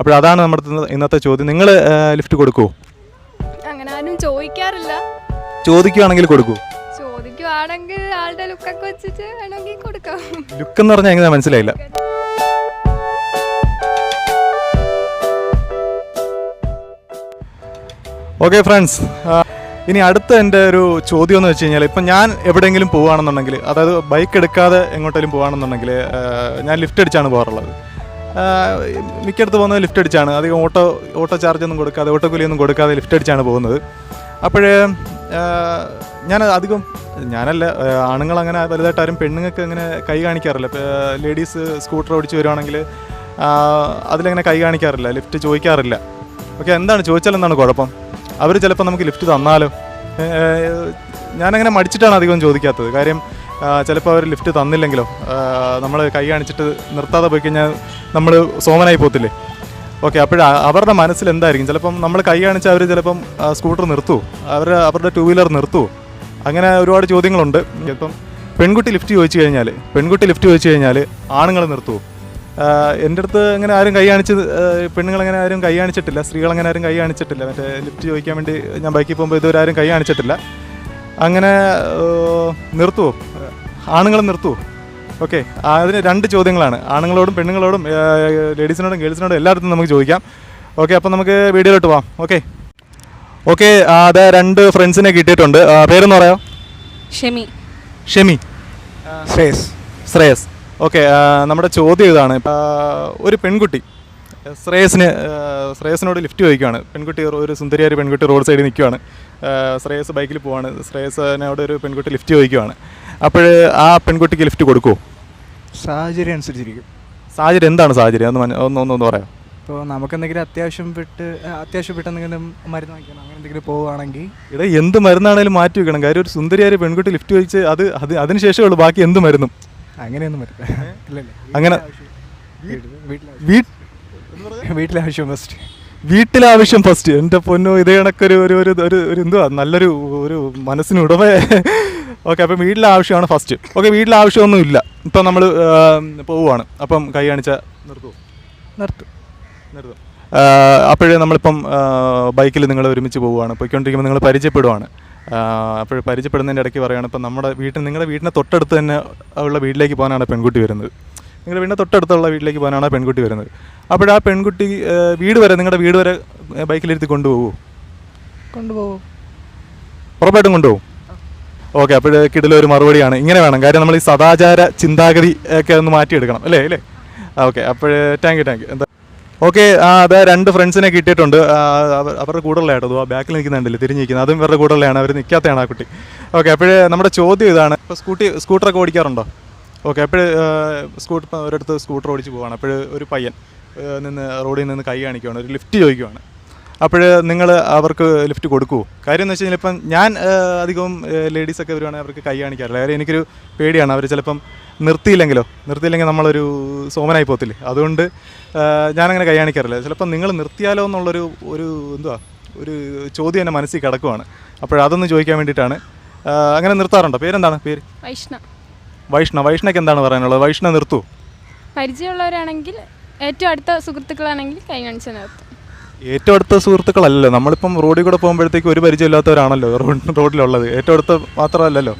അപ്പോൾ അതാണ് നമ്മുടെ ഇന്നത്തെ ചോദ്യം. നിങ്ങൾ ലിഫ്റ്റ് കൊടുക്കുമോ അങ്ങനെ ആരും ചോദിക്കാറില്ല. ചോദിക്കുവാണെങ്കിൽ കൊടുക്കൂ. ചോദിക്കുവാണെങ്കിൽ ആളുടെ ലുക്കൊക്കെ വെച്ചിട്ട് വേണമെങ്കിൽ കൊടുക്കാം. ലുക്ക് എന്ന് പറഞ്ഞാൽ എങ്ങനെ മനസ്സിലായില്ല. ഓക്കെ ഫ്രണ്ട്സ് ഇനി അടുത്ത എന്റെ ഒരു ചോദ്യം എന്ന് വെച്ച് കഴിഞ്ഞാൽ ഇപ്പം ഞാൻ എവിടെയെങ്കിലും പോവുകയാണെന്നുണ്ടെങ്കിൽ അതായത് ബൈക്ക് എടുക്കാതെ എങ്ങോട്ടെങ്കിലും പോവുകയാണെന്നുണ്ടെങ്കിൽ ഞാൻ ലിഫ്റ്റ് അടിച്ചാണ് പോകാറുള്ളത്. ആ, മിക്കടുത്ത് പോകുന്നത് ലിഫ്റ്റ് അടിച്ചാണ്. അധികം ഓട്ടോ ഓട്ടോ ചാർജ് ഒന്നും കൊടുക്കാതെ ഓട്ടോ കൂലിയൊന്നും കൊടുക്കാതെ ലിഫ്റ്റ് അടിച്ചാണ് പോകുന്നത്. അപ്പോഴേ ഞാൻ അധികം ഞാനല്ല ആണുങ്ങൾ അങ്ങനെ വലുതായിട്ട് ആരും പെണ്ണുങ്ങൾക്ക് അങ്ങനെ കൈ കാണിക്കാറില്ല. ലേഡീസ് സ്കൂട്ടർ ഓടിച്ച് വരുവാണെങ്കിൽ അതിലങ്ങനെ കൈ കാണിക്കാറില്ല ലിഫ്റ്റ് ചോദിക്കാറില്ല. ഓക്കെ എന്താണ് ചോദിച്ചാൽ എന്താണ് കുഴപ്പം? അവർ ചിലപ്പോൾ നമുക്ക് ലിഫ്റ്റ് തന്നാലോ? ഞാനങ്ങനെ മടിച്ചിട്ടാണ് അധികം ചോദിക്കാത്തത്. കാര്യം ചിലപ്പോൾ അവർ ലിഫ്റ്റ് തന്നില്ലെങ്കിലോ. നമ്മൾ കൈ കാണിച്ചിട്ട് നിർത്താതെ പോയി കഴിഞ്ഞാൽ നമ്മൾ സോമനായി പോകത്തില്ലേ? ഓക്കെ അപ്പോൾ അവരുടെ മനസ്സിൽ എന്തായിരിക്കും? ചിലപ്പം നമ്മൾ കൈ കാണിച്ചാൽ അവർ ചിലപ്പം സ്കൂട്ടർ നിർത്തുമോ അവർ അവരുടെ ടു വീലർ നിർത്തുമോ അങ്ങനെ ഒരുപാട് ചോദ്യങ്ങളുണ്ട്. ഇപ്പം പെൺകുട്ടി ലിഫ്റ്റ് ചോദിച്ചു കഴിഞ്ഞാൽ പെൺകുട്ടി ലിഫ്റ്റ് ചോദിച്ചു കഴിഞ്ഞാൽ ആണുങ്ങൾ നിർത്തുമോ എന്റെ അടുത്ത് അങ്ങനെ ആരും കൈ കാണിച്ച് പെണ്ണുങ്ങൾ അങ്ങനെ ആരും കൈ കാണിച്ചിട്ടില്ല. സ്ത്രീകൾ അങ്ങനെ ആരും കൈ കാണിച്ചിട്ടില്ല. മറ്റേ ലിഫ്റ്റ് ചോദിക്കാൻ വേണ്ടി ഞാൻ ബൈക്കിൽ പോകുമ്പോൾ ഇതുവരെ ആരും കൈ കാണിച്ചിട്ടില്ല. അങ്ങനെ നിർത്തുമോ ആണുങ്ങൾ നിർത്തൂ. ഓക്കെ അതിന് രണ്ട് ചോദ്യങ്ങളാണ്. ആണുങ്ങളോടും പെണ്ണുങ്ങളോടും ലേഡീസിനോടും ഗേൾസിനോടും എല്ലായിടത്തും നമുക്ക് ചോദിക്കാം. ഓക്കെ അപ്പം നമുക്ക് വീഡിയോയിലോട്ട് പോവാം. ഓക്കെ. ഓക്കെ അതെ രണ്ട് ഫ്രണ്ട്സിനെ കിട്ടിയിട്ടുണ്ട്. പേരെന്ന് പറയാം ഷെമി. ഷെമി. ശ്രേയസ്. ശ്രേയസ്. ഓക്കെ നമ്മുടെ ചോദ്യം ഇതാണ്. ഒരു പെൺകുട്ടി ശ്രേയസിന് ശ്രേയസിനോട് ലിഫ്റ്റ് ചോദിക്കുകയാണ് പെൺകുട്ടി ഒരു സുന്ദരിയായ പെൺകുട്ടി റോഡ് സൈഡിൽ നിൽക്കുകയാണ് ശ്രേയസ് ബൈക്കിൽ പോവാണ്. ശ്രേയസിനോട് ഒരു പെൺകുട്ടി ലിഫ്റ്റ് ചോദിക്കുകയാണ് അപ്പോൾ ആ പെൺകുട്ടിക്ക് ലിഫ്റ്റ് കൊടുക്കുമോ സാഹചര്യം അനുസരിച്ചിരിക്കും. സാഹചര്യം എന്താണ് സാഹചര്യം? ഒന്ന് ഒന്ന് ഒന്ന് പറയാം ഇപ്പോൾ നമുക്ക് എന്തെങ്കിലും അത്യാവശ്യം പെട്ട് അത്യാവശ്യം അത്യാവശ്യപ്പെട്ട് എന്തെങ്കിലും മരുന്ന് വാങ്ങിക്കണം അങ്ങനെ എന്തെങ്കിലും പോവുകയാണെങ്കിൽ. ഇവിടെ എന്ത് മരുന്നാണേലും മാറ്റി വെക്കണം. കാര്യം ഒരു സുന്ദരിയായ പെൺകുട്ടി ലിഫ്റ്റ് വെച്ച് അത് അത് അതിന് ശേഷമേ ഉള്ളൂ ബാക്കി എന്ത് മരുന്നും? അങ്ങനെയൊന്നും വരില്ല ഇല്ലല്ല അങ്ങനെ വീട്ടിലെ വീട്ട് വീട്ടിലെ ആവശ്യം ഫസ്റ്റ് വീട്ടിലെ ആവശ്യം ഫസ്റ്റ് എന്റെ പൊന്നു ഇതേ കണക്കൊരു ഒരു ഒരു ഒരു ഒരു എന്തുവാ? നല്ലൊരു ഒരു മനസ്സിന് ഉടമ ഓക്കെ അപ്പം വീട്ടിലെ ആവശ്യമാണ് ഫസ്റ്റ് ഓക്കെ വീട്ടിലെ ആവശ്യമൊന്നും ഇല്ല ഇപ്പം നമ്മൾ പോവുകയാണ് അപ്പം കൈ കാണിച്ച നിർത്തുമോ നിർത്തും. നിർത്തും. അപ്പോഴേ നമ്മളിപ്പം ബൈക്കിൽ നിങ്ങൾ ഒരുമിച്ച് പോവുകയാണ് പോയിക്കൊണ്ടിരിക്കുമ്പോൾ നിങ്ങൾ പരിചയപ്പെടുവാണ്. അപ്പോൾ പരിചയപ്പെടുന്നതിന്റെ ഇടയ്ക്ക് പറയുകയാണ് ഇപ്പം നമ്മുടെ വീട്ടിൽ നിങ്ങളുടെ വീടിന്റെ തൊട്ടടുത്ത് തന്നെ ഉള്ള വീട്ടിലേക്ക് പോകാനാണ് പെൺകുട്ടി വരുന്നത്. നിങ്ങളുടെ വീടിന്റെ തൊട്ടടുത്തുള്ള വീട്ടിലേക്ക് പോകാനാണ് പെൺകുട്ടി വരുന്നത്. അപ്പോൾ ആ പെൺകുട്ടി വീട് വരെ നിങ്ങളുടെ വീട് വരെ ബൈക്കിലിരുത്തി കൊണ്ടുപോകുമോ കൊണ്ടുപോകും. ഉറപ്പായിട്ടും കൊണ്ടുപോകും. ഓക്കെ അപ്പോൾ കിടിലൊരു മറുപടിയാണ്. ഇങ്ങനെ വേണം. കാര്യം നമ്മൾ ഈ സദാചാര ചിന്താഗതി ഒക്കെ ഒന്ന് മാറ്റിയെടുക്കണം. അല്ലേ അല്ലേ? ഓക്കെ അപ്പോൾ താങ്ക് യു താങ്ക് യു എന്താ? ഓക്കെ അതെ രണ്ട് ഫ്രണ്ട്സിനെ കിട്ടിയിട്ടുണ്ട്. അവരുടെ കൂടെയുള്ള കേട്ടോ ആ ബാക്കിൽ നിൽക്കുന്നുണ്ടല്ലേ തിരിഞ്ഞിരിക്കുന്നത്. അതും ഇവരുടെ കൂടെയുള്ളതാണ് അവർ നിൽക്കാത്തതാണ് ആ കുട്ടി. ഓക്കെ അപ്പോൾ നമ്മുടെ ചോദ്യം ഇതാണ്. ഇപ്പോൾ സ്കൂട്ടി സ്കൂട്ടറൊക്കെ ഓടിക്കാറുണ്ടോ? ഓക്കെ അപ്പോൾ സ്കൂട്ടർ ഒരിടത്ത് സ്കൂട്ടർ ഓടിച്ച് പോവാണ്. അപ്പോൾ ഒരു പയ്യൻ നിന്ന് റോഡിൽ നിന്ന് കൈ കാണിക്കുവാണ്. ഒരു ലിഫ്റ്റ് ചോദിക്കുവാണ്. അപ്പോൾ നിങ്ങൾ അവർക്ക് ലിഫ്റ്റ് കൊടുക്കൂ. കാര്യം എന്ന് വെച്ച് കഴിഞ്ഞാൽ ഇപ്പം ഞാൻ അധികവും ലേഡീസൊക്കെ വരുവാണെങ്കിൽ അവർക്ക് കൈ കാണിക്കാറില്ല. കാര്യം എനിക്കൊരു പേടിയാണ്. അവർ ചിലപ്പം നിർത്തിയില്ലെങ്കിലോ നിർത്തിയില്ലെങ്കിൽ നമ്മളൊരു സോമനായി പോകത്തില്ലേ? അതുകൊണ്ട് ഞാനങ്ങനെ കൈ കാണിക്കാറില്ല. ചിലപ്പം നിങ്ങൾ നിർത്തിയാലോ എന്നുള്ളൊരു ഒരു എന്തുവാ ഒരു ചോദ്യം എന്റെ മനസ്സിൽ കിടക്കുവാണ്. അപ്പോഴതൊന്ന് ചോദിക്കാൻ വേണ്ടിയിട്ടാണ്. അങ്ങനെ നിർത്താറുണ്ടോ? പേരെന്താണ്? പേര്? വൈഷ്ണ. വൈഷ്ണ. വൈഷ്ണയ്ക്ക് എന്താണ് പറയാനുള്ളത്? വൈഷ്ണ നിർത്തൂ. പരിചയമുള്ളവരാണെങ്കിൽ ഏറ്റവും അടുത്ത സുഹൃത്തുക്കളാണെങ്കിൽ കൈ കാണിച്ച് നിർത്തും. ഏറ്റവും അടുത്ത സുഹൃത്തുക്കളല്ലല്ലോ. നമ്മളിപ്പം റോഡിൽ കൂടെ പോകുമ്പോഴത്തേക്ക് ഒരു പരിചയമില്ലാത്തവരാണല്ലോ റോഡ് റോഡിലുള്ളത്. ഏറ്റവും അടുത്ത മാത്രമല്ലല്ലോ.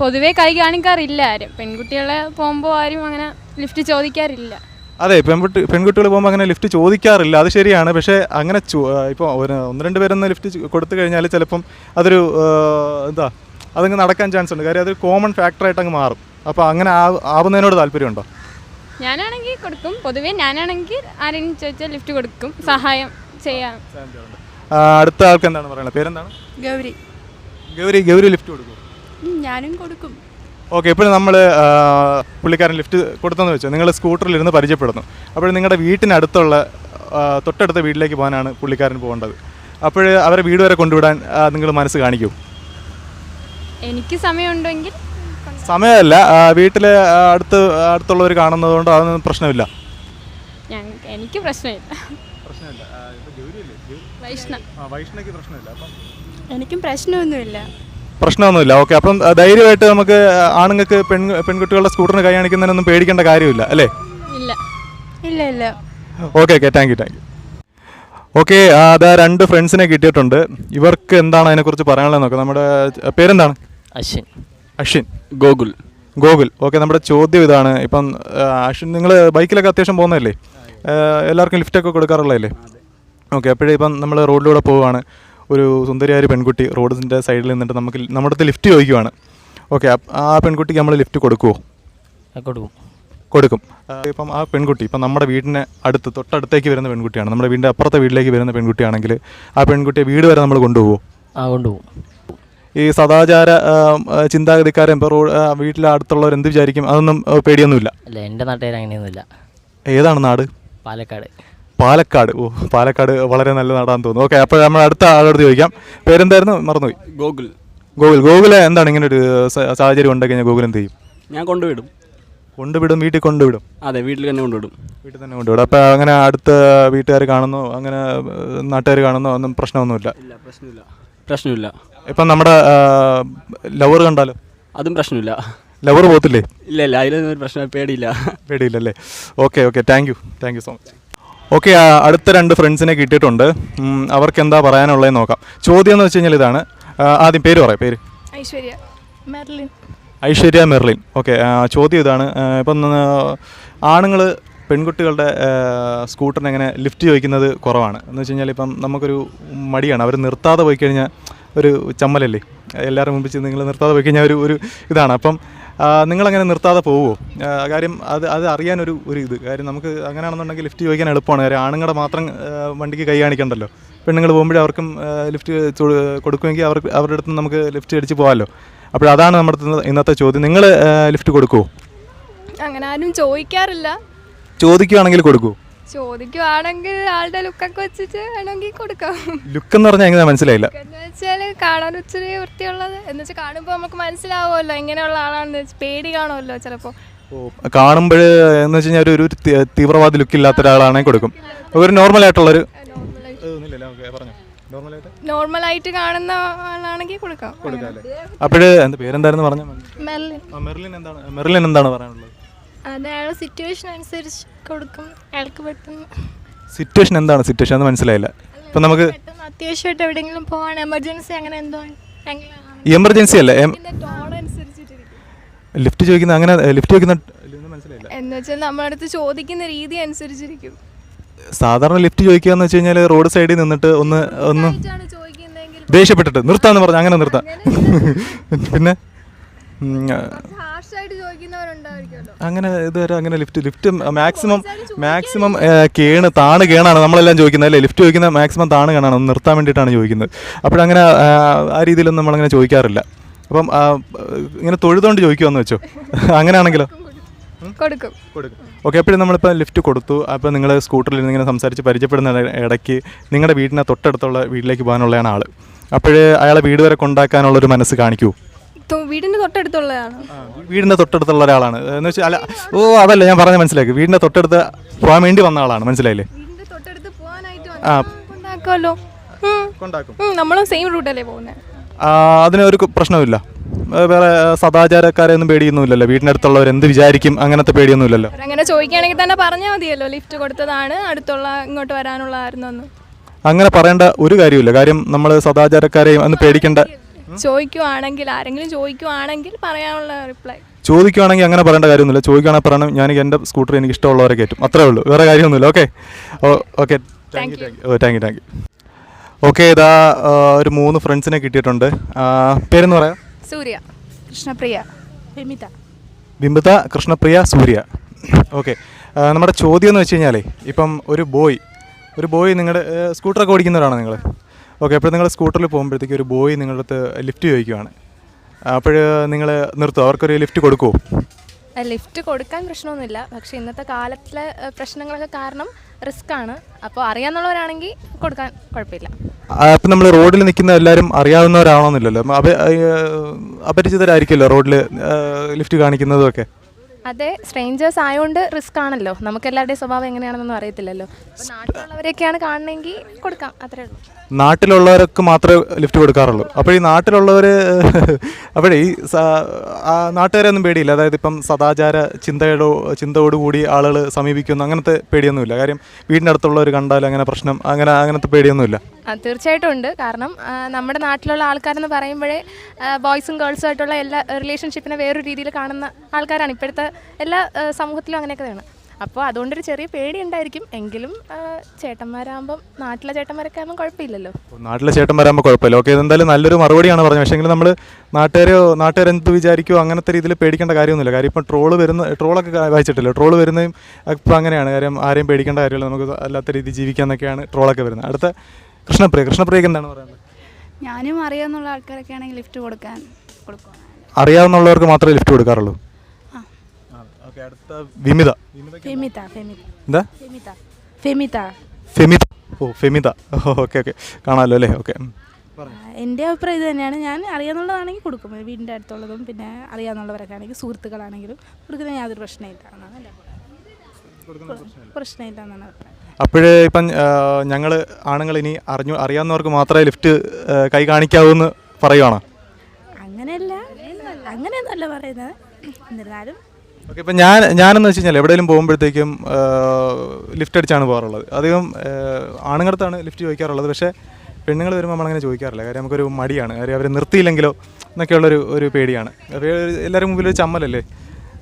പൊതുവേ കൈ കാണിക്കാറില്ല. ആരും പെൺകുട്ടികളെ പോകുമ്പോൾ ആരും അങ്ങനെ ലിഫ്റ്റ് ചോദിക്കാറില്ല. അതെ പെൺകുട്ടി പെൺകുട്ടികൾ പോകുമ്പോൾ അങ്ങനെ ലിഫ്റ്റ് ചോദിക്കാറില്ല. അത് ശരിയാണ്. പക്ഷേ അങ്ങനെ ഇപ്പോൾ ഒരു ഒന്ന് രണ്ട് പേരൊന്ന് ലിഫ്റ്റ് കൊടുത്തു കഴിഞ്ഞാൽ ചിലപ്പം അതൊരു എന്താ അതങ്ങ് നടക്കാൻ ചാൻസ് ഉണ്ട്. കാര്യം അതൊരു കോമൺ ഫാക്ടറായിട്ട് അങ്ങ് മാറും. അപ്പോൾ അങ്ങനെ ആവുന്നതിനോട് താല്പര്യമുണ്ടോ? ഞാനാണെങ്കിൽ കൊടുക്കും. പൊതുവേ ഞാനാണെങ്കിൽ ആരെങ്കിലും ചോദിച്ചാൽ ലിഫ്റ്റ് കൊടുക്കും. സഹായം ചെയ്യാം അടുത്ത ആൾക്ക് എന്താണ് പറയുന്നത് പേരെന്താണ്? ഗൗരി. ഗൗരി ഗൗരി ലിഫ്റ്റ് കൊടുക്കും ഞാനും കൊടുക്കും. ഓക്കെ ഇപ്പോൾ നമ്മൾ പുള്ളിക്കാരൻ ലിഫ്റ്റ് കൊടുത്തെന്ന് വെച്ചോ. നിങ്ങൾ സ്കൂട്ടറിലിരുന്ന് പരിചയപ്പെടുന്നു. അപ്പോൾ നിങ്ങളുടെ വീട്ടിനടുത്തുള്ള തൊട്ടടുത്ത വീട്ടിലേക്ക് പോകാനാണ് പുള്ളിക്കാരൻ പോകേണ്ടത്. അപ്പോൾ അവരെ വീട് വരെ കൊണ്ടുവിടാൻ നിങ്ങൾ മനസ്സ് കാണിക്കും. എനിക്ക് സമയമുണ്ടെങ്കിൽ സമയമല്ല. വീട്ടിൽ അടുത്ത് അടുത്തുള്ളവർ കാണുന്നതുകൊണ്ട് അതൊന്നും പ്രശ്നമില്ല. എനിക്ക് പ്രശ്നമില്ല. പ്രശ്നമില്ല. വൈഷ്ണ. വൈഷ്ണയ്ക്ക് പ്രശ്നമില്ല. എനിക്കും പ്രശ്നമൊന്നുമില്ല. പ്രശ്നമൊന്നുമില്ല. ഓക്കെ അപ്പം ധൈര്യമായിട്ട് നമുക്ക് ആണുങ്ങൾക്ക് പെൺ പെൺകുട്ടികളുടെ സ്കൂട്ടറിന് കൈ കാണിക്കുന്നതിനൊന്നും പേടിക്കേണ്ട കാര്യമില്ല അല്ലേ? ഇല്ല. ഇല്ല ഇല്ല. Okay okay thank you thank you. Okay അതാ രണ്ട് ഫ്രണ്ട്സിനെ കിട്ടിയിട്ടുണ്ട്. ഇവർക്ക് എന്താണ് അതിനെക്കുറിച്ച് പറയാനുള്ളത് നോക്കാം നമ്മുടെ പേരെന്താണ്? അശ്വിൻ. അശ്വിൻ. ഗോകുൽ. ഗോകുൽ. ഓക്കെ നമ്മുടെ ചോദ്യം ഇതാണ്. ഇപ്പം അശ്വിൻ നിങ്ങൾ ബൈക്കിലൊക്കെ അത്യാവശ്യം പോകുന്നതല്ലേ? എല്ലാവർക്കും ലിഫ്റ്റൊക്കെ കൊടുക്കാറുള്ളതല്ലേ? ഓക്കെ അപ്പോഴേ ഇപ്പം നമ്മൾ റോഡിലൂടെ പോവുകയാണ്. ഒരു സുന്ദരിയായ ഒരു പെൺകുട്ടി റോഡിന്റെ സൈഡിൽ നിന്നിട്ട് നമുക്ക് നമ്മുടെ അടുത്ത് ലിഫ്റ്റ് ചോദിക്കുവാണ്. ഓക്കെ ആ പെൺകുട്ടിക്ക് നമ്മൾ ലിഫ്റ്റ് കൊടുക്കുമോ കൊടുക്കും. കൊടുക്കും. ഇപ്പം ആ പെൺകുട്ടി ഇപ്പം നമ്മുടെ വീടിന് അടുത്ത് തൊട്ടടുത്തേക്ക് വരുന്ന പെൺകുട്ടിയാണ്. നമ്മുടെ വീടിന്റെ അപ്പുറത്തെ വീട്ടിലേക്ക് വരുന്ന പെൺകുട്ടിയാണെങ്കിൽ ആ പെൺകുട്ടിയെ വീട് വരെ നമ്മൾ കൊണ്ടുപോകുമോ ആ കൊണ്ടുപോകും. ഈ സദാചാര ചിന്താഗതിക്കാരൻ ഇപ്പോൾ റോഡ് വീട്ടിലെ അടുത്തുള്ളവർ എന്ത് വിചാരിക്കും? അതൊന്നും പേടിയൊന്നുമില്ല. അല്ല എന്റെ നാട്ടുകാർ അങ്ങനെയൊന്നുമില്ല. ഏതാണ് നാട്? പാലക്കാട്. പാലക്കാട്. ഓ പാലക്കാട് വളരെ നല്ല നാടാന്ന് തോന്നുന്നു. ഓക്കെ അപ്പോൾ നമ്മൾ അടുത്ത ആളോട് ചോദിക്കാം. പേരെന്തായിരുന്നു? മറന്നുപോയി. ഗോകുൽ. ഗൂഗിൾ ഗോകുൽ എന്താണ് ഇങ്ങനെ ഒരു സാഹചര്യം ഉണ്ടെങ്കിൽ കഴിഞ്ഞാൽ ഗോകുൽ എന്ത് ചെയ്യും? ഞാൻ കൊണ്ടുവിടും. കൊണ്ടുവിടും? വീട്ടിൽ കൊണ്ടുവിടും? അതെ വീട്ടിൽ തന്നെ കൊണ്ടുവിടും. വീട്ടിൽ തന്നെ കൊണ്ടുവിടും. അപ്പോൾ അങ്ങനെ അടുത്ത വീട്ടുകാർ കാണുന്നോ അങ്ങനെ നാട്ടുകാർ കാണുന്നോ ഒന്നും പ്രശ്നമൊന്നുമില്ല. ഇല്ല പ്രശ്നമില്ല. പ്രശ്നമില്ല. ഇപ്പം നമ്മുടെ ലവർ കണ്ടാലോ? അതും പ്രശ്നമില്ല. ലവർ പോകത്തില്ലേ? ഇല്ല ഇല്ല അതിലൊന്നും ഒരു പ്രശ്നം പേടിയില്ല. പേടിയില്ലല്ലേ? Okay okay thank you thank you so much okay അടുത്ത രണ്ട് ഫ്രണ്ട്സിനെ കിട്ടിയിട്ടുണ്ട്. അവർക്ക് എന്താ പറയാനുള്ളത് നോക്കാം. ചോദ്യം എന്ന് വെച്ച് കഴിഞ്ഞാൽ ഇതാണ്. ആദ്യം പേര് പറയാം പേര്. Aishwarya Merlin. Aishwarya Merlin. Okay ചോദ്യം ഇതാണ്. ഇപ്പം ആണുങ്ങൾ പെൺകുട്ടികളുടെ സ്കൂട്ടറിന് എങ്ങനെ ലിഫ്റ്റ് ചോദിക്കുന്നത് കുറവാണ്. എന്ന് വെച്ച് കഴിഞ്ഞാൽ ഇപ്പം നമുക്കൊരു മടിയാണ്. അവർ നിർത്താതെ പോയി കഴിഞ്ഞാൽ ഒരു ചമ്മലല്ലേ? എല്ലാവരും മുമ്പിച്ച് നിങ്ങൾ നിർത്താതെ പോയി കഴിഞ്ഞാൽ ഒരു ഒരു ഇതാണ്. അപ്പം നിങ്ങളങ്ങനെ നിർത്താതെ പോവുമോ കാര്യം അത് അത് അറിയാനൊരു ഒരു ഇത്. കാര്യം നമുക്ക് അങ്ങനെയാണെന്നുണ്ടെങ്കിൽ ലിഫ്റ്റ് ചോദിക്കാൻ എളുപ്പമാണ്. കാര്യം ആണുങ്ങളുടെ മാത്രം വണ്ടിക്ക് കൈ കാണിക്കണ്ടല്ലോ. പെണ്ണുങ്ങൾ പോകുമ്പോഴേ അവർക്കും ലിഫ്റ്റ് കൊടുക്കുമെങ്കിൽ അവർക്ക് അവരുടെ അടുത്ത് നമുക്ക് ലിഫ്റ്റ് അടിച്ച് പോകാമല്ലോ. അപ്പോൾ അതാണ് നമ്മുടെ ഇന്നത്തെ ചോദ്യം. നിങ്ങൾ ലിഫ്റ്റ് കൊടുക്കുമോ അങ്ങനെ ആരും ചോദിക്കാറില്ല. ചോദിക്കുകയാണെങ്കിൽ കൊടുക്കൂ. ചോദിക്കുവാണെങ്കിൽ ആളുടെ ലുക്കൊക്കെ വെച്ചിട്ട് വേണമെങ്കിൽ കൊടുക്കാം. ലുക്ക് എന്ന് പറഞ്ഞാൽ എങ്ങനെ മനസ്സിലായില്ല. എന്ന് വെച്ചാൽ കാണാൻ ഇച്ചിരി വൃത്തിയുള്ളത്. എന്ന് വെച്ചാൽ കാണുമ്പോൾ നമുക്ക് മനസ്സിലാവുമല്ലോ എങ്ങനെയുള്ള ആളാണെന്ന് വെച്ചാൽ പേടി കാണുമല്ലോ ചിലപ്പോൾ കാണുമ്പോൾ എന്ന് വെച്ച് കഴിഞ്ഞാൽ ഒരു തീവ്രവാദി ലുക്ക് ഇല്ലാത്ത ഒരാളാണെങ്കിൽ കൊടുക്കും. ഒരു നോർമൽ ആയിട്ടുള്ളൊരു നോർമലായിട്ട്. കാണുന്ന ആളാണെങ്കിൽ കൊടുക്കാം. അപ്പോഴ് എന്താ പേരെന്തായിരുന്നു പറഞ്ഞു? മെർലിൻ. മെറിലിൻ എന്താണ്? മെറിലിൻ എന്താണ് പറയാനുള്ളത് അത് സിറ്റുവേഷൻ അനുസരിച്ച് കൊടുക്കും. അയാൾക്ക് പെട്ടെന്ന് സിറ്റുവേഷൻ എന്താണ്? സിറ്റുവേഷൻ എന്ന് മനസ്സിലായില്ല. ഇപ്പം നമുക്ക് പെട്ടെന്ന് അത്യാവശ്യമായിട്ട് എവിടെയെങ്കിലും പോകാൻ എമർജൻസി അങ്ങനെ എന്തോ എമർജൻസി അല്ല? ടോൺ അനുസരിച്ചിട്ടിരിക്കും ലിഫ്റ്റ് ചോദിക്കുന്ന അങ്ങനെ ലിഫ്റ്റ് ചോദിക്കുന്ന മനസ്സിലായില്ല. എന്ന് വെച്ചാൽ നമ്മുടെ അടുത്ത് ചോദിക്കുന്ന രീതി അനുസരിച്ചിരിക്കും. സാധാരണ ലിഫ്റ്റ് ചോദിക്കുക എന്ന് വെച്ച് കഴിഞ്ഞാൽ റോഡ് സൈഡിൽ നിന്നിട്ട് ഒന്ന് ഒന്ന് ദേഷ്യപ്പെട്ടിട്ട് നിർത്താന്ന് പറഞ്ഞു അങ്ങനെ നിർത്താം. പിന്നെ? അങ്ങനെ ഇതുവരെ അങ്ങനെ ലിഫ്റ്റ് ലിഫ്റ്റ് മാക്സിമം മാക്സിമം കേണ് താണ് കേണാണ് നമ്മളെല്ലാം ചോദിക്കുന്നത് അല്ലേ? ലിഫ്റ്റ് ചോദിക്കുന്ന മാക്സിമം താണ് കേണാണ്. ഒന്ന് നിർത്താൻ വേണ്ടിയിട്ടാണ് ചോദിക്കുന്നത്. അപ്പോഴങ്ങനെ ആ, രീതിയിലൊന്നും നമ്മളങ്ങനെ ചോദിക്കാറില്ല. അപ്പം ഇങ്ങനെ തൊഴുതുകൊണ്ട് ചോദിക്കുമെന്ന് വെച്ചോ. അങ്ങനെയാണെങ്കിലോ? കൊടുക്കും. കൊടുക്കും. ഓക്കെ എപ്പോഴും നമ്മളിപ്പോൾ ലിഫ്റ്റ് കൊടുത്തു. അപ്പോൾ നിങ്ങൾ സ്കൂട്ടറിൽ നിന്ന് ഇങ്ങനെ സംസാരിച്ച് പരിചയപ്പെടുന്ന ഇടയ്ക്ക് നിങ്ങളുടെ വീടിനെ തൊട്ടടുത്തുള്ള വീട്ടിലേക്ക് പോകാനുള്ളതാണ് ആൾ അപ്പോഴേ അയാളെ വീട് വരെ കൊണ്ടാക്കാനുള്ളൊരു മനസ്സ് കാണിക്കൂ. വീടിന്റെ തൊട്ടടുത്തുള്ളതാണ്. വീടിന്റെ തൊട്ടടുത്തുള്ള ഒരാളാണ്. എന്ന് വെച്ചാൽ അല്ല ഓ അതല്ല ഞാൻ പറഞ്ഞ മനസ്സിലാക്കി. വീടിന്റെ തൊട്ടടുത്ത് പോകാൻ വേണ്ടി വന്ന ആളാണ് മനസ്സിലായില്ലേ? വീടിന്റെ തൊട്ടടുത്ത് പോകാനായിട്ട് ആ. കൊണ്ടാക്കുമല്ലോ കൊണ്ടാക്കും. നമ്മളും സെയിം റൂട്ടല്ലേ പോകുന്നത് അതിന് ഒരു കു- പ്രശ്നമില്ല ആ, വേറെ സദാചാരക്കാരെ ഒന്നും പേടിയൊന്നുമില്ലല്ലോ. വീടിനടുത്തുള്ളവർ എന്ത് വിചാരിക്കും അങ്ങനത്തെ പേടിയൊന്നുമില്ലല്ലോ. അങ്ങനെ ചോദിക്കുകയാണെങ്കിൽ തന്നെ പറഞ്ഞാൽ മതിയല്ലോ ലിഫ്റ്റ് കൊടുത്തതാണ് അടുത്തുള്ള ഇങ്ങോട്ട് വരാനുള്ളതായിരുന്നെന്ന് അങ്ങനെ പറയേണ്ട ഒരു കാര്യമില്ല കാര്യം നമ്മൾ സദാചാരക്കാരെയും അന്ന് പേടിക്കേണ്ട ചോദിക്കുവാണെങ്കിൽ ആരെങ്കിലും ചോദിക്കുവാണെങ്കിൽ പറയാനുള്ള റിപ്ലൈ ചോദിക്കുവാണെങ്കിൽ അങ്ങനെ പറയേണ്ട കാര്യമൊന്നുമില്ല. ചോദിക്കുകയാണെങ്കിൽ പറയണം ഞാൻ എന്റെ സ്കൂട്ടർ എനിക്ക് ഇഷ്ടമുള്ളവരെ കയറ്റും. അത്രേ ഉള്ളൂ. വേറെ കാര്യമൊന്നുമില്ല. Okay. Okay. Thank you thank you thank you okay ഇതാ ഒരു മൂന്ന് ഫ്രണ്ട്സിനെ കിട്ടിയിട്ടുണ്ട്. പേരെന്ന് പറയാം? സൂര്യ. കൃഷ്ണപ്രിയ. വിമിത. ബിംബിത കൃഷ്ണപ്രിയ സൂര്യ. ഓക്കെ. നമ്മുടെ ചോദ്യം എന്ന് വെച്ച് കഴിഞ്ഞാലേ ഇപ്പം ഒരു ബോയ് ഒരു ബോയ് നിങ്ങളുടെ സ്കൂട്ടറൊക്കെ ഓടിക്കുന്നവരാണോ നിങ്ങൾ ഓക്കെ അപ്പോൾ നിങ്ങൾ സ്കൂട്ടറിൽ പോകുമ്പോഴത്തേക്ക് ഒരു ബോയ് നിങ്ങളുടെ അടുത്ത് ലിഫ്റ്റ് ചോദിക്കുവാണ്. അപ്പോൾ നിങ്ങൾ നിർത്തും അവർക്കൊരു ലിഫ്റ്റ് കൊടുക്കുമോ ലിഫ്റ്റ് കൊടുക്കാൻ പ്രശ്നമൊന്നുമില്ല. പക്ഷേ ഇന്നത്തെ കാലത്തിലെ പ്രശ്നങ്ങളൊക്കെ കാരണം റിസ്ക് ആണ് അപ്പോൾ അറിയാവുന്നവരാണെങ്കിൽ കൊടുക്കാൻ കുഴപ്പമില്ല. അപ്പം നമ്മൾ റോഡിൽ നിൽക്കുന്ന എല്ലാവരും അറിയാവുന്നവരാണോന്നില്ലല്ലോ എന്നില്ലല്ലോ അപരിചിതരായിരിക്കുമല്ലോ റോഡിൽ ലിഫ്റ്റ് കാണിക്കുന്നതും ഒക്കെ അതെ സ്ട്രേഞ്ചേഴ്സ് ആയതുകൊണ്ട് റിസ്ക് ആണല്ലോ. നമുക്ക് എല്ലാവരുടെയും സ്വഭാവം എങ്ങനെയാണെന്നൊന്നും അറിയത്തില്ലല്ലോ. അപ്പോൾ നാട്ടിലുള്ളവരെയൊക്കെയാണ് കാണണമെങ്കിൽ കൊടുക്കാം അത്രേ ഉള്ളൂ. നാട്ടിലുള്ളവർക്ക് മാത്രമേ ലിഫ്റ്റ് കൊടുക്കാറുള്ളൂ. അപ്പോൾ ഈ നാട്ടിലുള്ളവർ അപ്പോഴേ ഈ നാട്ടുകാരെയൊന്നും പേടിയില്ല. അതായത് ഇപ്പം സദാചാര ചിന്തയോടോ ചിന്തയോടുകൂടി ആളുകൾ സമീപിക്കുന്നു. അങ്ങനത്തെ പേടിയൊന്നുമില്ല. കാര്യം വീടിന്റെ അടുത്തുള്ളവർ കണ്ടാൽ അങ്ങനെ പ്രശ്നം അങ്ങനെ അങ്ങനത്തെ പേടിയൊന്നുമില്ല. തീർച്ചയായിട്ടും ഉണ്ട്. കാരണം നമ്മുടെ നാട്ടിലുള്ള ആൾക്കാരെന്ന് പറയുമ്പോഴേ ബോയ്സും ഗേൾസും ആയിട്ടുള്ള എല്ലാ റിലേഷൻഷിപ്പിനെ വേറൊരു രീതിയിൽ കാണുന്ന ആൾക്കാരാണ്. ഇപ്പോഴത്തെ എല്ലാ സമൂഹത്തിലും അങ്ങനെയൊക്കെ വേണം അപ്പോൾ അതുകൊണ്ടൊരു ചെറിയ പേടി ഉണ്ടായിരിക്കും. എങ്കിലും ചേട്ടന്മാരാകുമ്പം നാട്ടിലെ ചേട്ടന്മാരൊക്കെ ആകുമ്പോൾ കുഴപ്പമില്ലല്ലോ. നാട്ടിലെ ചേട്ടന്മാരാകുമ്പോൾ കുഴപ്പമില്ല. ഓക്കെ എന്തായാലും നല്ലൊരു മറുപടിയാണ് പറഞ്ഞത്. പക്ഷേ നമ്മൾ നാട്ടുകാരെയോ നാട്ടുകാരെന്ത് വിചാരിക്കുമോ അങ്ങനത്തെ രീതിയിൽ പേടിക്കേണ്ട കാര്യമൊന്നുമില്ല. കാര്യം ഇപ്പം ട്രോൾ വരുന്ന ട്രോളൊക്കെ വായിച്ചിട്ടില്ല? ട്രോൾ വരുന്നതും ഇപ്പം അങ്ങനെയാണ്. കാര്യം ആരെയും പേടിക്കേണ്ട കാര്യമില്ല. നമുക്ക് അല്ലാത്ത രീതിയിൽ ജീവിക്കാന്നൊക്കെയാണ് ട്രോളൊക്കെ വരുന്നത്. അടുത്ത കൃഷ്ണപ്രിയ കൃഷ്ണപ്രിയക്ക് എന്താണ് പറയുന്നത് ഞാനും അറിയാവുന്നുള്ള ആൾക്കാരൊക്കെ ആണെങ്കിൽ ലിഫ്റ്റ് കൊടുക്കാൻ കൊടുക്കും അറിയാവുന്നുള്ളവർക്ക് മാത്രമേ ലിഫ്റ്റ് കൊടുക്കാറുള്ളൂ. എന്റെ അടുത്ത വിമിത. ഫെമിത ഫെമിത. എന്താ? ഫെമിത. ഫെമിത. ഫെമിത. ഓ ഫെമിത. Okay okay. കാണാമല്ലോ അല്ലേ? ഓക്കെ എന്റെ അഭിപ്രായം ഇത് തന്നെയാണ്. ഞാൻ അറിയാന്നുള്ളതാണെങ്കിൽ കൊടുക്കും. വീടിന്റെ അടുത്തുള്ളതും പിന്നെ അറിയാവുന്നവരൊക്കെ ആണെങ്കിൽ സുഹൃത്തുക്കളാണെങ്കിലും കൊടുക്കുന്ന യാതൊരു പ്രശ്നമില്ല എന്നാണ് എന്റെ അഭിപ്രായം. പ്രശ്നമില്ല എന്നാണ് അഭിപ്രായം. അപ്പോഴേ ഇപ്പം ഞങ്ങൾ ആണുങ്ങൾ ഇനി അറിഞ്ഞു അറിയാവുന്നവർക്ക് മാത്രമേ ലിഫ്റ്റ് കൈ കാണിക്കാവൂ എന്ന് പറയുവാണോ? അങ്ങനെയല്ല അങ്ങനെയൊന്നല്ല പറയുന്നത്. എന്നിരുന്നാലും ഓക്കെ ഇപ്പം ഞാൻ ഞാനെന്ന് വെച്ച് കഴിഞ്ഞാൽ എവിടെയെങ്കിലും പോകുമ്പോഴത്തേക്കും ലിഫ്റ്റ് അടിച്ചാണ് പോകാറുള്ളത്. അധികം ആണുങ്ങളടുത്താണ് ലിഫ്റ്റ് ചോദിക്കാറുള്ളത്. പക്ഷേ പെണ്ണുങ്ങൾ വരുമ്പോൾ നമ്മളങ്ങനെ ചോദിക്കാറില്ല. കാര്യം നമുക്കൊരു മടിയാണ്. കാര്യം അവർ നിർത്തിയില്ലെങ്കിലോ എന്നൊക്കെയുള്ളൊരു ഒരു പേടിയാണ്. എല്ലാവരും മുമ്പിൽ ഒരു ചമ്മലല്ലേ?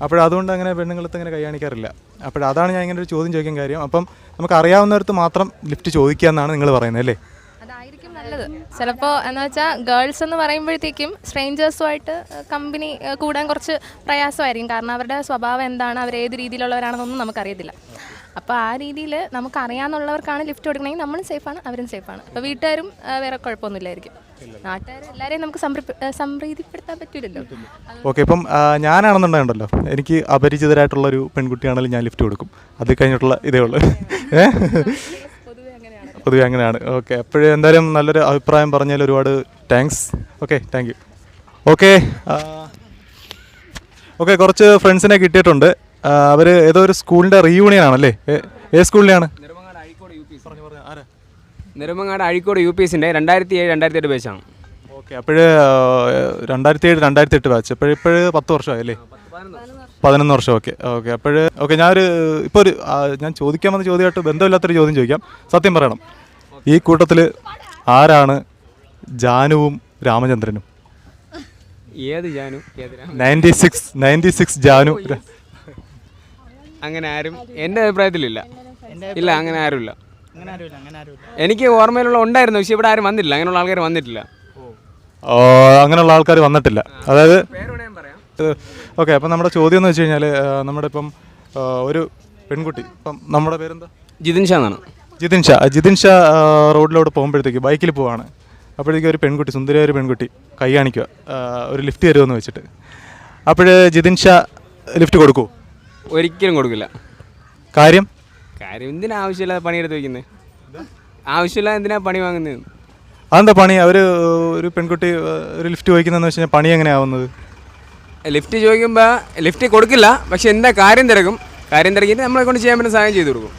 അപ്പോൾ അതുകൊണ്ട് അങ്ങനെ പെണ്ണുങ്ങളത്ത് അങ്ങനെ കൈയാണിക്കാറില്ല അപ്പോഴതാണ് ഞാൻ ഇങ്ങനെ ഒരു ചോദ്യം ചോദിക്കാൻ കാര്യം. അപ്പം നമുക്ക് അറിയാവുന്നവർക്ക് മാത്രം ലിഫ്റ്റ് ചോദിക്കുക എന്നാണ് നിങ്ങൾ പറയുന്നത് അല്ലേ? അതായിരിക്കും നല്ലത്. എന്ന് വെച്ചാൽ ഗേൾസ് എന്ന് പറയുമ്പോഴത്തേക്കും സ്ട്രേഞ്ചേഴ്സുമായിട്ട് കമ്പനി കൂടാൻ കുറച്ച് പ്രയാസമായിരിക്കും. കാരണം അവരുടെ സ്വഭാവം എന്താണ് അവർ ഏത് രീതിയിലുള്ളവരാണെന്നൊന്നും നമുക്കറിയത്തില്ല. അപ്പോൾ ആ രീതിയിൽ നമുക്ക് അറിയാവുന്നവർക്കാണ് ലിഫ്റ്റ് കൊടുക്കണമെങ്കിൽ നമ്മളും സേഫാണ് അവരും സേഫാണ് അപ്പോൾ വീട്ടുകാരും വേറെ കുഴപ്പമൊന്നുമില്ലായിരിക്കും. നാട്ടുകാർ എല്ലാവരെയും നമുക്ക് സംപ്രീതിപ്പെടുത്താൻ പറ്റില്ലല്ലോ ഓക്കെ ഇപ്പം ആ, ഞാനാണെന്നുണ്ടെങ്കിലോ എനിക്ക് അപരിചിതരായിട്ടുള്ള ഒരു പെൺകുട്ടിയാണെങ്കിലും ഞാൻ ലിഫ്റ്റ് കൊടുക്കും. അത് കഴിഞ്ഞിട്ടുള്ള ഇതേ ഉള്ളൂ. പൊതുവെ അങ്ങനെയാണ്. ഓക്കെ അപ്പോഴേ എന്തായാലും നല്ലൊരു അഭിപ്രായം പറഞ്ഞാൽ ഒരുപാട് thanks okay thank you okay okay കുറച്ച് ഫ്രണ്ട്സിനെ കിട്ടിയിട്ടുണ്ട്. അവർ ഏതോ ഒരു സ്കൂളിന്റെ റീയൂണിയൻ ആണല്ലേ? ഏത് സ്കൂളിലെയാണ് നെരുമങ്ങാട് അഴിക്കോട് യു പി എസിന്റെ രണ്ടായിരത്തി ഏഴ് രണ്ടായിരത്തി എട്ട് ബാച്ചാണ് ഓക്കെ അപ്പോഴ് രണ്ടായിരത്തി ഏഴ് രണ്ടായിരത്തി എട്ട് ബാച്ച് അപ്പോഴിപ്പോഴ് പത്ത് വർഷമായി അല്ലേ പതിനൊന്ന് വർഷം ഓക്കെ ഓക്കെ അപ്പോഴ് ഓക്കെ ഞാനൊരു ഇപ്പോൾ ഒരു ഞാൻ ചോദിക്കാൻ വന്ന ചോദ്യമായിട്ട് ബന്ധമില്ലാത്തൊരു ചോദ്യം ചോദിക്കാം. സത്യം പറയണം. ഈ കൂട്ടത്തിൽ ആരാണ് ജാനുവും രാമചന്ദ്രനും? ഏത് Janu? Ninety six ninety six Janu. അങ്ങനെ ആരും എന്റെ അഭിപ്രായത്തിലില്ല. ഇല്ല അങ്ങനെ ആരുമില്ല. എനിക്ക് ഓർമ്മയിലുള്ള ഉണ്ടായിരുന്നു പക്ഷെ ഇവിടെ ആരും വന്നിട്ടില്ല. അങ്ങനെയുള്ള ആൾക്കാർ വന്നിട്ടില്ല. ഓ, അങ്ങനെയുള്ള ആൾക്കാർ വന്നിട്ടില്ല. അതായത് ഓക്കെ അപ്പം നമ്മുടെ ചോദ്യം എന്ന് വെച്ച് കഴിഞ്ഞാൽ നമ്മുടെ ഇപ്പം ആ, ഒരു പെൺകുട്ടി. ഇപ്പം നമ്മുടെ പേരെന്താ? ജിതിൻ ഷാ എന്നാണ്. ജിതിൻ ഷാ. ജിതിൻ ഷാ ആ, റോഡിലൂടെ പോകുമ്പോഴത്തേക്ക് ബൈക്കിൽ പോവാണ്. അപ്പോഴത്തേക്ക് ഒരു പെൺകുട്ടി സുന്ദരിയായ ഒരു പെൺകുട്ടി കൈ കാണിക്കുക ആ, ഒരു ലിഫ്റ്റ് തരുമെന്ന് വെച്ചിട്ട്. അപ്പോൾ ജിതിൻ ഷാ ലിഫ്റ്റ് കൊടുക്കൂ. ഒരിക്കലും കൊടുക്കില്ല. കാര്യം? കാര്യം എന്തിനാ ആവശ്യമില്ലാതെ പണിയെടുത്ത് വയ്ക്കുന്നത് ആവശ്യമില്ല എന്തിനാ പണി വാങ്ങുന്നത് അതെന്താ പണി? അവർ ഒരു പെൺകുട്ടി ഒരു ലിഫ്റ്റ് ചോദിക്കുന്നതെന്ന് വെച്ച് കഴിഞ്ഞാൽ പണി എങ്ങനെയാവുന്നത്? ലിഫ്റ്റ് ചോദിക്കുമ്പോൾ ലിഫ്റ്റ് കൊടുക്കില്ല പക്ഷെ എന്താ കാര്യം തിരക്കും. കാര്യം തിരക്കിയിട്ട് നമ്മളെ കൊണ്ട് ചെയ്യാൻ പറ്റുന്ന സഹായം ചെയ്തു കൊടുക്കും.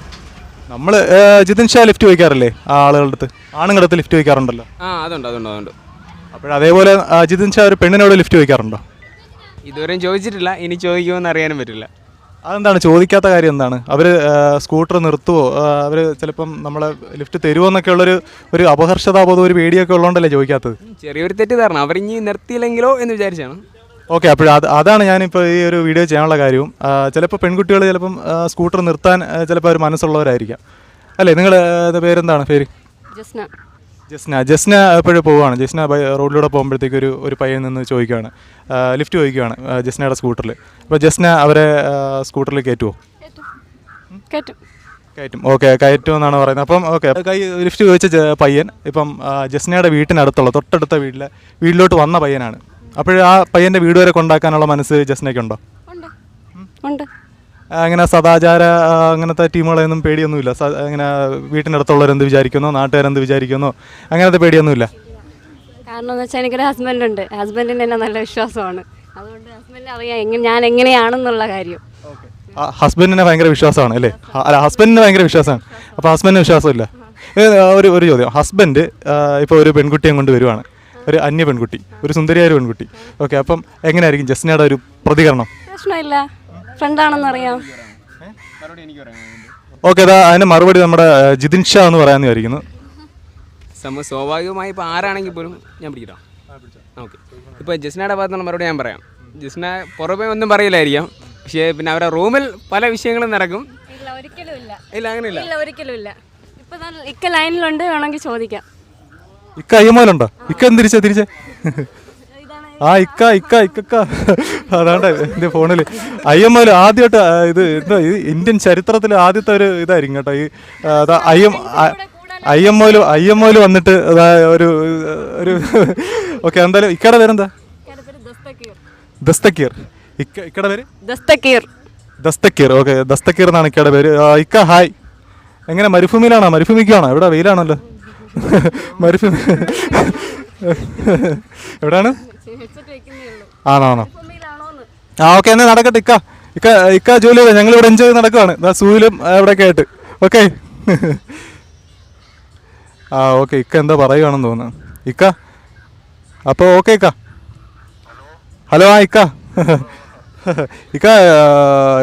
നമ്മൾ ജിതിൻ ഷാ ലിഫ്റ്റ് ചോദിക്കാറില്ലേ? ആ ആളുകളുടെ അടുത്ത്. ആണുങ്ങളുടെ അടുത്ത് ലിഫ്റ്റ് ചോദിക്കാറുണ്ടല്ലോ. ആ അതുണ്ട് അതുണ്ട് അതുണ്ട്. അപ്പോൾ അതേപോലെ ജിതിൻ ഷാ ഒരു പെണ്ണിനോട് ലിഫ്റ്റ് ചോദിക്കാറുണ്ടോ? ഇതുവരെയും ചോദിച്ചിട്ടില്ല ഇനി ചോദിക്കുമെന്ന് അറിയാനും പറ്റില്ല. അതെന്താണ്? ചോദിക്കാത്ത കാര്യം എന്താണ്? അവർ സ്കൂട്ടർ നിർത്തുവോ? അവർ ചിലപ്പം നമ്മളെ ലിഫ്റ്റ് തരുമോ എന്നൊക്കെ ഉള്ളൊരു ഒരു അപഹർഷതാബോധം ഒരു പേടിയൊക്കെ ഉള്ളതുകൊണ്ടല്ലേ ചോദിക്കാത്തത്? ചെറിയൊരു തെറ്റിദ്ധാരണ. ഇനി നിർത്തിയില്ലെങ്കിലോ എന്ന് വിചാരിച്ചാണ്. ഓക്കെ അപ്പോൾ അത് അതാണ് ഞാനിപ്പോൾ ഈ ഒരു വീഡിയോ ചെയ്യാനുള്ള കാര്യവും. ചിലപ്പോൾ പെൺകുട്ടികൾ ചിലപ്പം സ്കൂട്ടർ നിർത്താൻ ചിലപ്പോൾ അവർ മനസ്സുള്ളവരായിരിക്കാം. അല്ലേ? നിങ്ങളുടെ പേരെന്താണ്? പേര്? ജസ്ന. ജസ്ന ജസ്ന എപ്പോഴും പോവുകയാണ്. ജസ്ന റോഡിലൂടെ പോകുമ്പോഴത്തേക്ക് ഒരു ഒരു പയ്യൻ നിന്ന് ചോദിക്കുകയാണ്. ലിഫ്റ്റ് ചോദിക്കുകയാണ് ജസ്നയുടെ സ്കൂട്ടറിൽ അപ്പോൾ ജസ്ന അവരെ സ്കൂട്ടറിൽ കയറ്റുമോ കയറ്റും. ഓക്കെ കയറ്റും എന്നാണ് പറയുന്നത്. അപ്പം ഓക്കെ കൈ ലിഫ്റ്റ് ചോദിച്ച പയ്യൻ ഇപ്പം ജസ്നയുടെ വീട്ടിനടുത്തുള്ള തൊട്ടടുത്ത വീട്ടിലെ വീട്ടിലോട്ട് വന്ന പയ്യനാണ്. അപ്പോൾ ആ പയ്യന്റെ വീട് വരെ കൊണ്ടാക്കാനുള്ള മനസ്സ് ജസ്നയ്ക്കുണ്ടോ? ഉണ്ട്. അങ്ങനെ സദാചാര അങ്ങനത്തെ ടീമുകളെയൊന്നും പേടിയൊന്നുമില്ല. അങ്ങനെ വീട്ടിനടുത്തുള്ളവരെന്ത് വിചാരിക്കുന്നോ? നാട്ടുകാരെന്ത് വിചാരിക്കുന്നോ? അങ്ങനത്തെ പേടിയൊന്നുമില്ല. കാരണം എന്ന് വെച്ചാൽ എനിക്കൊരു ഹസ്ബൻഡ് ഉണ്ട് ഹസ്ബൻഡിന് എന്നെ നല്ല വിശ്വാസമാണ്. അതുകൊണ്ട് ഹസ്ബൻഡിന് അറിയാം ഞാൻ എങ്ങനെയാണെന്നുള്ള കാര്യം. ഹസ്ബൻഡിനെ ഭയങ്കര വിശ്വാസമാണ് അല്ലേ? അല്ല ഹസ്ബൻഡിന് ഭയങ്കര വിശ്വാസമാണ്. അപ്പോൾ ഹസ്ബൻഡിന് വിശ്വാസമില്ല. ഒരു ഒരു ചോദ്യം. ഹസ്ബൻഡ് ഇപ്പോൾ ഒരു പെൺകുട്ടിയെ കൊണ്ട് വരുവാണ്. ഒരു അന്യ പെൺകുട്ടി ഒരു സുന്ദരിയായ ഒരു പെൺകുട്ടി. ഓക്കെ അപ്പം എങ്ങനെയായിരിക്കും ജസ്നയുടെ ഒരു പ്രതികരണം? പ്രശ്നമില്ല. ഫ്രണ്ടാണെന്നറിയാം. ഓക്കെ അതാ അതിന്റെ മറുപടി നമ്മുടെ ജിതിൻ ഷാ എന്ന് പറയാന്ന് വിചാരിക്കുന്നു സ്വാഭാവികമായി ഇപ്പോൾ ആരാണെങ്കിൽ പോലും ഞാൻ പിടിക്കാം ഓക്കെ. ഇപ്പോൾ ജസ്നയുടെ ഭാഗത്തുനിന്നുള്ള മറുപടി ഞാൻ പറയാം. ജിസ്ന പുറമേ ഒന്നും പറയില്ലായിരിക്കാം. പക്ഷേ പിന്നെ അവരുടെ റൂമിൽ പല വിഷയങ്ങളും നടക്കും. ഇല്ല ഒരിക്കലും ഇല്ല. ഇല്ല അങ്ങനെയില്ല. ഇല്ല ഒരിക്കലും ഇല്ല. ഇപ്പൊ ഇക്ക ലൈനിലുണ്ട് വേണമെങ്കിൽ ചോദിക്കാം. ഇക്ക അയ്യമ്മോലുണ്ടോ ഇക്ക എന്ത് തിരിച്ചേ തിരിച്ചേ? ആ ഇക്ക ഇക്ക ഇക്ക അതാണ്ട് എന്റെ ഫോണിൽ അയ്യമ്മോൽ ആദ്യമായിട്ട് ആ, ഇത് എന്താ ഇത് ഇന്ത്യൻ ചരിത്രത്തിൽ ആദ്യത്തെ ഒരു ഇതായിരിക്കും കേട്ടോ. ഈ ഐ എം ഐ എം അയ്യം ഐ എം അയ്യമ്മോൽ വന്നിട്ട് അതാ ഒരു ഒരു ഓക്കെ എന്തായാലും ഇക്കട പേരെന്താ? ദസ്തക്കീർ. ഇക്ക ഇക്കയുടെ പേര്? ദസ്തക്കീർ. ദസ്തക്കീർ ഓക്കെ ദസ്തക്കീർ എന്നാണ് ഇക്കയുടെ പേര്. ഇക്ക ഹായ്. എങ്ങനെ മരുഭൂമിയിലാണോ? മരുഭൂമിക്കാണോ? എവിടെ വെയിലാണല്ലോ. മരുഭൂമി എവിടെയാണ് ആണോ ആ ഓക്കെ എന്നാ നടക്കട്ടെ ഇക്ക. ഇക്ക ഇക്ക ജോലി ഞങ്ങൾ ഇവിടെ എൻജോയ് നടക്കുവാണ്. സൂയിലും എവിടെയൊക്കെ ആയിട്ട്. ഓക്കെ ആ ഓക്കെ ഇക്ക എന്താ പറയുകയാണെന്ന് തോന്നുന്നു. ഇക്ക? അപ്പോൾ ഓക്കെ ഇക്ക. ഹലോ ആ ഇക്ക. ഇക്ക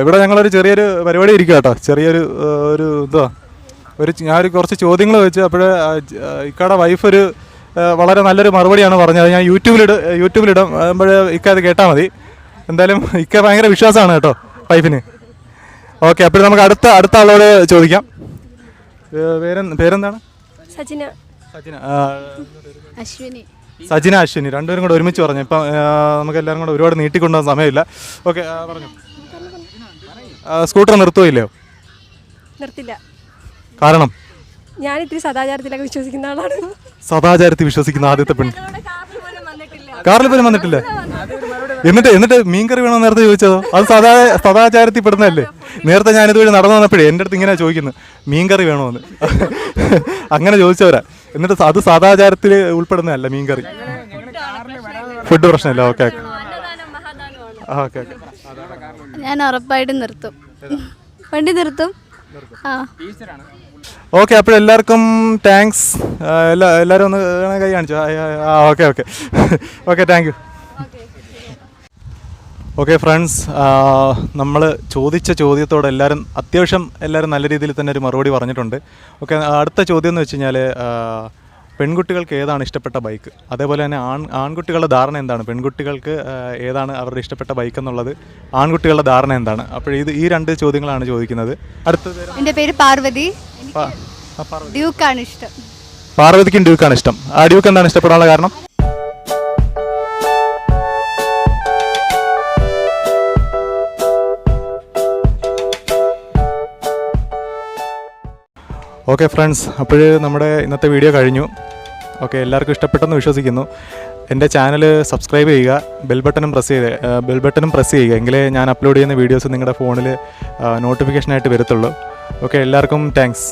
ഇവിടെ ഞങ്ങളൊരു ചെറിയൊരു പരിപാടി ഇരിക്കുക കേട്ടോ ചെറിയൊരു ഒരു എന്തുവാ ഒരു ഞാൻ ഞാനൊരു കുറച്ച് ചോദ്യങ്ങൾ വെച്ച് അപ്പോഴേ ഇക്കയുടെ വൈഫ് ഒരു വളരെ നല്ലൊരു മറുപടിയാണ് പറഞ്ഞത്. ഞാൻ യൂട്യൂബിലിട യൂട്യൂബിലിടും. അപ്പോൾ ഇക്ക അത് കേട്ടാൽ മതി. എന്തായാലും ഇക്ക ഭയങ്കര വിശ്വാസമാണ് കേട്ടോ പൈപ്പിന് ഓക്കെ അപ്പോൾ നമുക്ക് അടുത്ത അടുത്ത ആളോട് ചോദിക്കാം. പേരെ പേരെന്താണ്? സജിന. സജിന അശ്വിനി. സജിന അശ്വിനി. രണ്ടുപേരും കൂടെ ഒരുമിച്ച് പറഞ്ഞു. ഇപ്പം നമുക്ക് എല്ലാവരും കൂടെ ഒരുപാട് നീട്ടിക്കൊണ്ടുപോകാൻ സമയമില്ല. ഓക്കെ പറഞ്ഞു. സ്കൂട്ടർ നിർത്തുകയില്ലയോ നിർത്തില്ല. കാരണം? ഞാൻ ഇത്തിരി സദാചാരത്തിലൊക്കെ വിശ്വസിക്കുന്ന ആളാണ്. സദാചാരത്തിൽ വിശ്വസിക്കുന്ന ആദ്യത്തെ പെൺ. കാറിൽ പോലും വന്നിട്ടില്ല. എന്നിട്ട് എന്നിട്ട് മീൻകറി വേണോ നേരത്തെ ചോദിച്ചതോ? അത് സദാ സദാചാരത്തിൽ പെടുന്നതല്ലേ? നേരത്തെ ഞാൻ ഇതുവഴി നടന്നു വന്നപ്പോഴേ എന്റെ അടുത്ത് ഇങ്ങനെ ചോദിക്കുന്നത് മീൻകറി വേണോ എന്ന് അങ്ങനെ ചോദിച്ചവരാ. എന്നിട്ട് അത് സദാചാരത്തിൽ ഉൾപ്പെടുന്നതല്ല മീൻകറി. ഫുഡ് പ്രശ്നമില്ല. ഓക്കെ ഓക്കെ ഓക്കെ ഞാൻ ഉറപ്പായിട്ട് നിർത്തും. വണ്ടി നിർത്തും. ആ. ഓക്കെ അപ്പോൾ എല്ലാവർക്കും താങ്ക്സ് എല്ലാ എല്ലാവരും ഒന്ന് കൈ കാണിച്ചു? ആ okay okay okay thank you okay friends നമ്മൾ ചോദിച്ച ചോദ്യത്തോട് എല്ലാവരും അത്യാവശ്യം എല്ലാവരും നല്ല രീതിയിൽ തന്നെ ഒരു മറുപടി പറഞ്ഞിട്ടുണ്ട്. ഓക്കെ അടുത്ത ചോദ്യം എന്ന് വെച്ച് കഴിഞ്ഞാൽ പെൺകുട്ടികൾക്ക് ഏതാണ് ഇഷ്ടപ്പെട്ട ബൈക്ക്? അതേപോലെ തന്നെ ആൺ ആൺകുട്ടികളുടെ ധാരണ എന്താണ്? പെൺകുട്ടികൾക്ക് ഏതാണ് അവരുടെ ഇഷ്ടപ്പെട്ട ബൈക്ക് എന്നുള്ളത്? ആൺകുട്ടികളുടെ ധാരണ എന്താണ്? അപ്പോൾ ഇത് ഈ രണ്ട് ചോദ്യങ്ങളാണ് ചോദിക്കുന്നത്. അടുത്തത് എന്റെ പേര് പാർവതി. ഡ്യൂക്കാണ് ഇഷ്ടം. പാർവതിക്കും ഡ്യൂക്കാണ് ഇഷ്ടം. ആ ഡ്യൂക്ക് എന്താണ് ഇഷ്ടപ്പെടാനുള്ള കാരണം? ഓക്കെ ഫ്രണ്ട്സ് അപ്പോൾ നമ്മുടെ ഇന്നത്തെ വീഡിയോ കഴിഞ്ഞു. ഓക്കെ എല്ലാവർക്കും ഇഷ്ടപ്പെട്ടെന്ന് വിശ്വസിക്കുന്നു. എന്റെ ചാനൽ സബ്സ്ക്രൈബ് ചെയ്യുക ബെൽ ബട്ടണും പ്രസ് ചെയ്ത് ബെൽ ബട്ടണും പ്രസ് ചെയ്യുക. എങ്കിലേ ഞാൻ അപ്ലോഡ് ചെയ്യുന്ന വീഡിയോസ് നിങ്ങളുടെ ഫോണിൽ നോട്ടിഫിക്കേഷനായിട്ട് വരത്തുള്ളൂ. ഓക്കെ എല്ലാവർക്കും താങ്ക്സ്